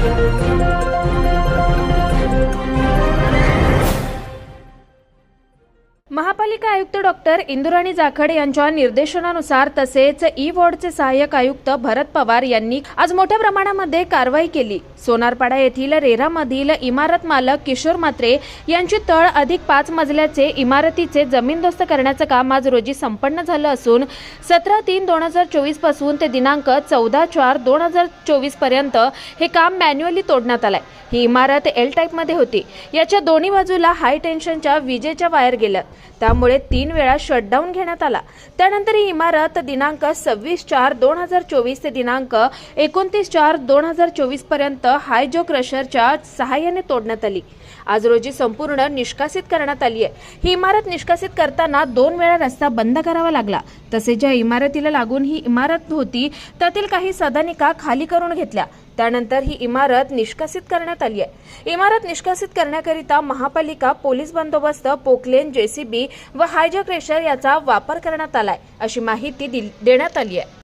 Thank you. महापालिका आयुक्त doctor Indurani Jakhar यांच्या निर्देशनानुसार तसेच ई वॉर्डचे सहाय्यक आयुक्त भरत पवार यांनी आज मोठ्या प्रमाणामध्ये कारवाई केली. सोनारपाडा येथील रेरामधील इमारत मालक किशोर मात्रे यांची तळ अधिक पाच मजल्याचे इमारतीचे जमीनदोस्त करण्याचं काम आज रोजी संपन्न झालं असून सतरा तीन दोन हजार चोवीसपासून ते दिनांक चौदा चार दोन हजार चोवीसपर्यंत हे काम मॅन्युअली तोडण्यात आलंय. ही इमारत एल टाईपमध्ये होती. याच्या दोन्ही बाजूला हाय टेन्शनच्या विजेच्या वायर गेल्या. त्यामुळे तीन वेळा शटडाऊन घेण्यात आला. त्यानंतर ही इमारत दिनांक सव्वीस चार दोन हजार चोवीस ते दिनांक एकोणतीस चार दोन हजार चोवीसपर्यंत हायजो क्रशरच्या सहाय्याने तोडण्यात आली. आज रोजी संपूर्ण निष्कासित करण्यात आली आहे ही इमारत निष्कासित करताना दोन वेळा रस्ता बंद करावा लागला. तसेच ज्या इमारतीला लागून ही इमारत होती त्यातील काही सदनिका खाली करून घेतल्या. त्यानंतर ही इमारत निष्कासित करण्यात आली आहे. इमारत निष्कासित करण्याकरिता महापालिका पोलीस बंदोबस्त पोकलेन जेसीबी व हायजॅक रेशर याचा वापर करण्यात आलाय अशी माहिती दिल- देण्यात आली आहे.